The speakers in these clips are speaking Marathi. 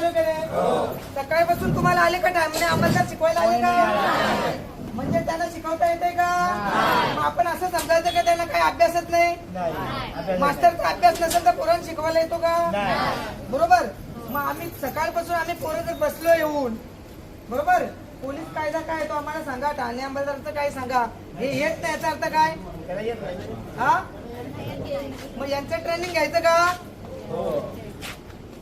आलो का नाही सकाळपासून तुम्हाला आले का टाइम अंमलदार शिकवायला आले का? म्हणजे त्यांना शिकवता येते का? मग आपण असं समजायचं का त्यांना काही अभ्यासच नाही? मास्टरचा अभ्यास नसेल तर पोरांना शिकवायला येतो का? बरोबर? मग आम्ही सकाळपासून आम्ही पोरं जर बसलो येऊन बरोबर? पोलीस कायदा काय तो आम्हाला सांगा. ठाणे अंमलदारचं काय सांगा. हे येत नाही याचा अर्थ काय? हा? मग यांचं ट्रेनिंग घ्यायचं का? अ,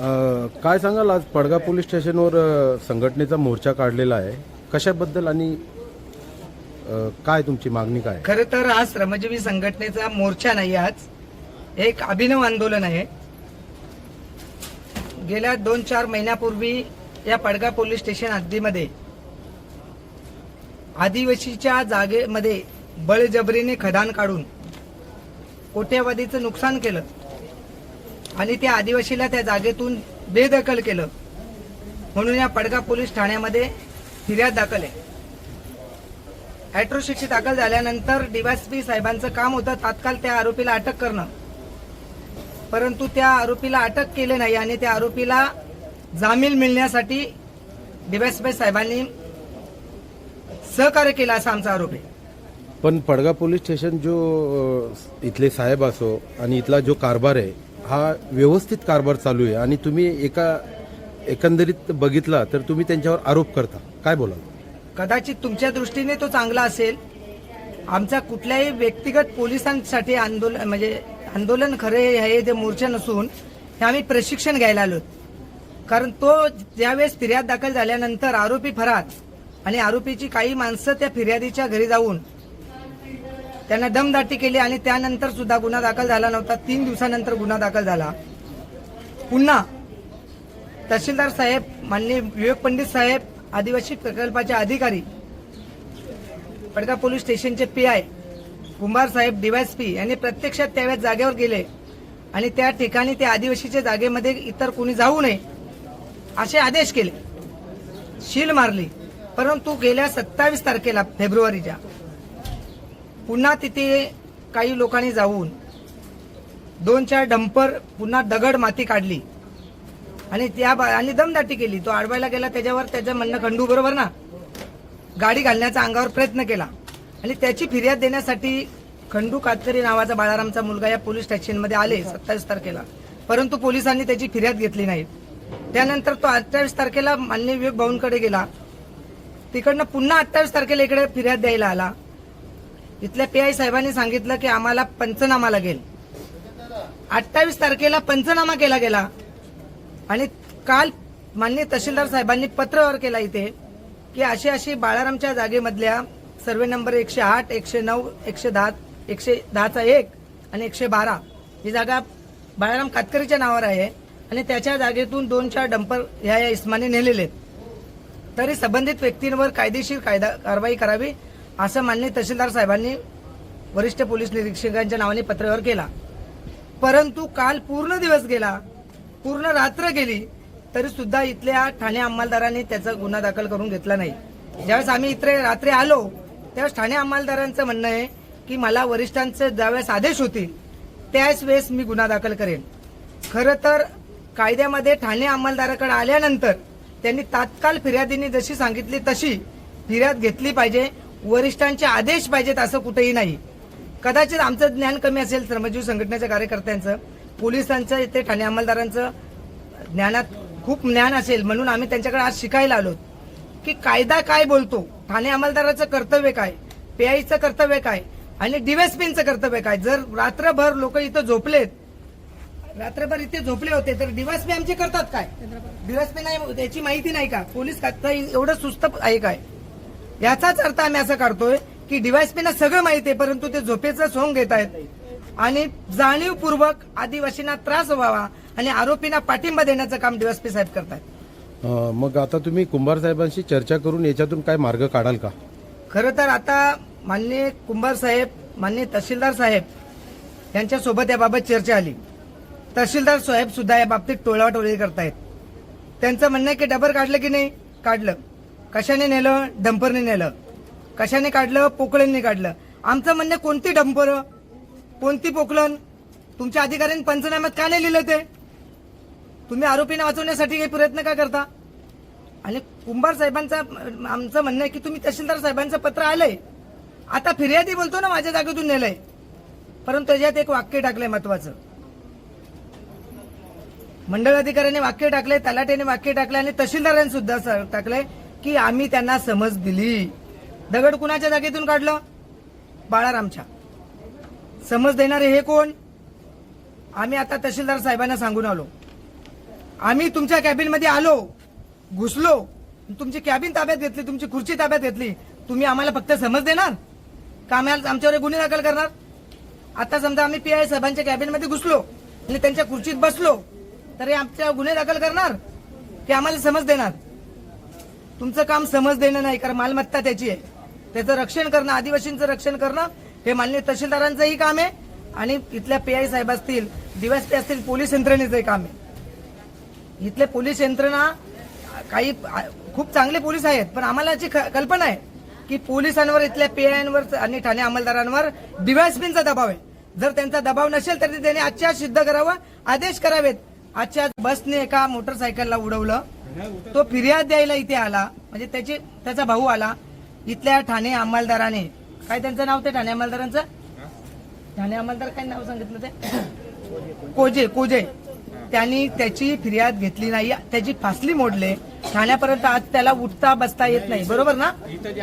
काय सांगाल? आज पडगा पोलीस स्टेशनवर संघटनेचा मोर्चा काढलेला आहे. कशाबद्दल आणि काय तुमची मागणी काय? खर तर आज श्रमजीवी संघटनेचा मोर्चा नाही आज. एक अभिनव आंदोलन आहे. गेल्या दोन चार महिन्यापूर्वी या पडगा पोलीस स्टेशन हद्दीमध्ये आदिवासीच्या जागेमध्ये बळजबरीने खदान काढून कोट्यावधीचं नुकसान केलं. आणि त्या आदिवासीला त्या जागेतून बेदखल केलं. म्हणून या पडगा पोलीस ठाण्यामध्ये फिर्याद दाखल आहे. अॅट्रोसिटी दाखल झाल्यानंतर डीवायसपी साहेबांचं काम होतं तात्काळ त्या आरोपीला अटक करणं. परंतु त्या आरोपीला अटक केले नाही आणि त्या आरोपीला जामीन मिळण्यासाठी डीवायसपी साहेबांनी सहकार्य केलं असा आमचा आरोप आहे. पण पडगा पोलीस स्टेशन जो इथले साहेब असो आणि इथला जो कारभार आहे हा व्यवस्थित कारभार चालू आहे आणि तुम्ही एका एकंदरीत बघितला तर तुम्ही त्यांच्यावर आरोप करता. काय बोलाल? कदाचित तुमच्या दृष्टीने तो चांगला असेल. आमचा कुठल्याही व्यक्तिगत पोलिसांसाठी आंदोलन म्हणजे आंदोलन खरे हे जे मोर्चा नसून हे आम्ही प्रशिक्षण घ्यायला आलो कारण तो ज्यावेळेस फिर्याद दाखल झाल्यानंतर आरोपी फरार आणि आरोपीची काही माणसं त्या फिर्यादीच्या घरी जाऊन त्यांना दमदाटी केली आणि त्यानंतर सुद्धा गुन्हा दाखल झाला नव्हता. तीन दिवसानंतर गुन्हा दाखल झाला. पुन्हा तहसीलदार साहेब माननीय विवेक पंडित साहेब आदिवासी प्रकल्पाचे अधिकारी पडका पोलीस स्टेशनचे पी आय कुंभार साहेब डीवायसपी यांनी प्रत्यक्षात त्यावेळेस जागेवर गेले आणि त्या ठिकाणी त्या आदिवासीच्या जागेमध्ये इतर कोणी जाऊ नये असे आदेश केले. शील मारली. परंतु गेल्या सत्तावीस तारखेला फेब्रुवारीच्या पुन्हा तिथे काही लोकांनी जाऊन दोन चार डंपर पुन्हा दगड माती काढली. आणि त्या बा- आणि दमदाटी केली. तो आडवायला गेला त्याच्यावर त्याचं म्हणणं खंडू बरोबर ना? गाडी घालण्याचा अंगावर प्रयत्न केला. आणि त्याची फिर्याद देण्यासाठी खंडू कातकरी नावाचा बाळारामचा मुलगा या पोलीस स्टेशनमध्ये आले सत्तावीस तारखेला. परंतु पोलिसांनी त्याची फिर्याद घेतली नाही. त्यानंतर तो अठ्ठावीस तारखेला मान्य विवेक भाऊंकडे गेला. तिकडनं पुन्हा अठ्ठावीस तारखेला इकडे फिर्याद द्यायला आला. इथल्या पी आय साहेबांनी सांगितलं की आम्हाला पंचनामा लागेल. अठ्ठावीस तारखेला पंचनामा केला गेला. आणि काल मान्य तहसीलदार साहेबांनी पत्रव्यवहार केला इथे की अशी अशी बाळारामच्या जागेमधल्या सर्वे नंबर एकशे आठ एकशे नऊ एकशे दहा एकशे दहाचा एक आणि एकशे बारा ही जागा बाळाराम कातकरीच्या नावावर आहे आणि त्याच्या जागेतून दोन चार डंपर ह्या या इस्माने नेलेले आहेत. तरी संबंधित व्यक्तींवर कायदेशीर कायदा कारवाई करावी असं मान्य तहसीलदार साहेबांनी वरिष्ठ पोलीस निरीक्षकांच्या नावाने पत्रव्यवहार केला. परंतु काल पूर्ण दिवस गेला पूर्ण रात्र गेली तरी सुद्धा इथल्या ठाणे अंमलदारांनी त्याचा गुन्हा दाखल करून घेतला नाही. ज्यावेळेस आम्ही इथे रात्री आलो त्यावेळेस ठाणे अंमलदारांचं म्हणणं आहे की मला वरिष्ठांचे ज्यावेळेस आदेश होतील त्याच वेळेस मी गुन्हा दाखल करेन. खरं तर कायद्यामध्ये ठाणे अंमलदाराकडे आल्यानंतर त्यांनी तात्काळ फिर्यादीने जशी सांगितली तशी फिर्याद घेतली पाहिजे. वरिष्ठांचे आदेश पाहिजेत असं कुठेही नाही. कदाचित आमचं ज्ञान कमी असेल श्रमजीव संघटनेच्या कार्यकर्त्यांचं पोलिसांचं इथे ठाणे अंमलदारांचं ज्ञानात खूप ज्ञान असेल म्हणून आम्ही त्यांच्याकडे आज शिकायला आलो की कायदा काय बोलतो? ठाणे अंमलदाराचं कर्तव्य काय? पीआयचं कर्तव्य काय? आणि डीवायसपींचं कर्तव्य काय? जर रात्रभर लोक इथं झोपलेत रात्रभर इथे झोपले होते तर डीवायसपी आमचे करतात काय? डीवायसपी नाही त्याची माहिती नाही का? पोलीस एवढं सुस्त आहे काय? याचाच अर्थ आम्ही असं काढतोय की डीवायसपीना सगळं माहिती आहे परंतु ते झोपेचं सोंग घेत आहेत आणि जाणीवपूर्वक आदिवासींना त्रास व्हावा आणि आरोपींना पाठिंबा देण्याचं काम डीवायसपी साहेब करतायत. मग आता तुम्ही कुंभार साहेबांशी चर्चा करून याच्यातून काय मार्ग काढाल का? खरं तर आता माननीय कुंभार साहेब माननीय तहसीलदार साहेब यांच्यासोबत याबाबत चर्चा आली. तहसीलदार साहेब सुद्धा या बाबतीत टोळाटोळी करतायत. त्यांचं म्हणणं आहे की डबर काढलं की नाही? काढलं. कशाने नेलं? डंपरने नेलं. कशाने काढलं? पोकळ्यांनी काढलं. आमचं म्हणणं कोणती डंपर? कोणती पोकलन तुमच्या अधिकाऱ्यांनी पंचनाम्यात का नाही लिहिलं ते? तुम्ही आरोपींना वाचवण्यासाठी काही प्रयत्न का करता? आणि कुंभार साहेबांचा आमचं म्हणणं आहे की तुम्ही तहसीलदार साहेबांचं पत्र आलंय. आता फिर्यादी बोलतो ना माझ्या जागेतून नेलंय. परंतु त्याच्यात एक वाक्य टाकलंय महत्वाचं. मंडळ अधिकाऱ्याने वाक्य टाकले तलाट्याने वाक्य टाकले आणि तहसीलदारांनी सुद्धा टाकलंय. की आम्ही त्यांना समज दिली. दगड कुणाच्या जागेतून काढलं? बाळारामच्या. समज देणारे हे कोण? आम्ही आता तहसीलदार साहेबांना सांगून आलो. आम्ही तुमच्या कॅबिनमध्ये आलो घुसलो तुमची कॅबिन ताब्यात घेतली तुमची खुर्ची ताब्यात घेतली. तुम्ही आम्हाला फक्त समज देणार? का आम्हाला आमच्यावर गुन्हे दाखल करणार? आता समजा आम्ही पी आय साहेबांच्या कॅबिनमध्ये घुसलो आणि त्यांच्या खुर्चीत बसलो तर हे आमच्या गुन्हे दाखल करणार? की आम्हाला समज देणार? तुमचं काम समज देणं नाही कारण मालमत्ता त्याची आहे. त्याचं रक्षण करणं आदिवासींचं रक्षण करणं हे मान्य तहसीलदारांचंही काम आहे आणि इथल्या पी आय साहेब असतील डीवायसपी असतील पोलीस यंत्रणेचंही काम आहे. इथले पोलीस यंत्रणा काही खूप चांगले पोलीस आहेत पण आम्हाला याची ख- कल्पना आहे की पोलिसांवर इथल्या पीआयवर आणि ठाणे अंमलदारांवर डीवायसपींचा दबाव आहे. जर त्यांचा दबाव नसेल तर त्यांनी आजच्या सिद्ध करावं आदेश करावेत. आजच्या बसने एका मोटरसायकलला उडवलं तो फिर्याद द्यायला इथे आला. म्हणजे त्याची त्याचा भाऊ आला. इथल्या ठाणे अंमलदाराने. काय त्यांचं नाव ते ठाणे अंमलदारांचं? ठाणे अंमलदार काय नाव सांगितलं ते? कोजे कोजे. त्यांनी त्याची फिर्याद घेतली नाही. त्याची फासली मोडले. ठाण्यापर्यंत आज त्याला उठता बसता येत नाही. बरोबर ना?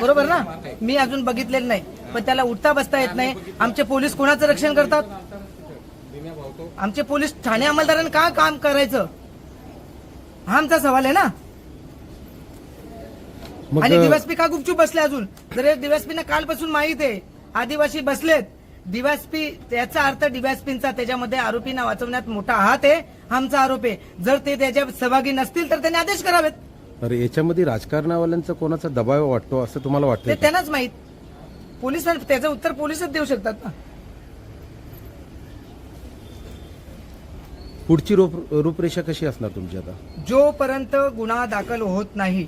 बरोबर ना? मी अजून बघितलेलं नाही. पण त्याला उठता बसता येत नाही. आमचे पोलीस कोणाचं रक्षण करतात? आमचे पोलीस ठाणे अंमलदारांनी का काम करायचं? हा आमचा सवाल आहे ना? मग आणि डीवायसपी का गुपचूप बसले अजून? जर डीवायसपीना कालपासून माहीत आहे आदिवासी बसलेत. डीवायसपी त्याचा अर्थ डीवायसपींचा त्याच्यामध्ये आरोपींना वाचवण्यात मोठा हात आहे आमचा आरोप आहे. जर ते त्याच्यात सहभागी नसतील तर त्यांनी आदेश करावेत. अरे याच्यामध्ये राजकारणावाल्यांचा कोणाचा दबाव वाटतो असं तुम्हाला ते वाटतं त्यांनाच माहीत. पोलिसांना त्याचं उत्तर पोलिसच देऊ शकतात ना? पुढची रूप- रूपरेषा कशी असणार तुमची आता? जोपर्यंत गुन्हा दाखल होत नाही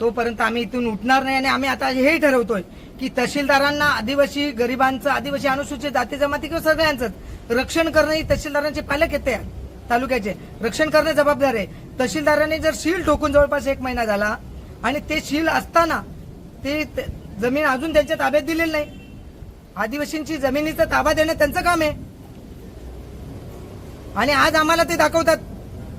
तोपर्यंत आम्ही इथून उठणार नाही आणि आम्ही आता हेही ठरवतोय की तहसीलदारांना आदिवासी गरिबांचं आदिवासी अनुसूचित जाती जमाती किंवा सगळ्यांचं रक्षण करणं ही तहसीलदारांचे पालक येते तालुक्याचे. रक्षण करणे जबाबदार आहे. तहसीलदारांनी जर शील ठोकून जवळपास एक महिना झाला आणि ते शील असताना ते जमीन अजून त्यांच्या ताब्यात दिलेली नाही. आदिवासींची जमिनीचा ताबा देणं त्यांचं काम आहे. आणि आज आम्हाला ते दाखवतात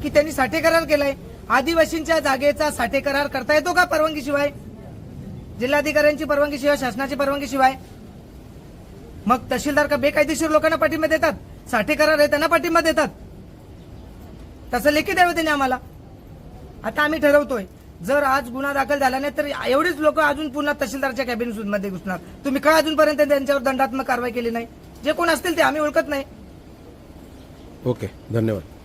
की त्यांनी साठे करार केलाय. आदिवासींच्या जागेचा साठे करार करता येतो का परवानगीशिवाय जिल्हाधिकाऱ्यांची परवानगीशिवाय शासनाची परवानगीशिवाय मग तहसीलदार का बेकायदेशीर लोकांना पाठिंबा देतात? साठे करार आहे त्यांना पाठिंबा देतात. तसं लेखी द्यावं त्यांनी आम्हाला. आता आम्ही ठरवतोय. जर आज गुन्हा दाखल झाला नाही तर एवढीच लोक अजून पुन्हा तहसीलदारच्या कॅबिनमध्ये घुसणार. तुम्ही का अजूनपर्यंत त्यांच्यावर दंडात्मक कारवाई केली नाही? जे कोण असतील ते आम्ही ओळखत नाही. ओके धन्यवाद.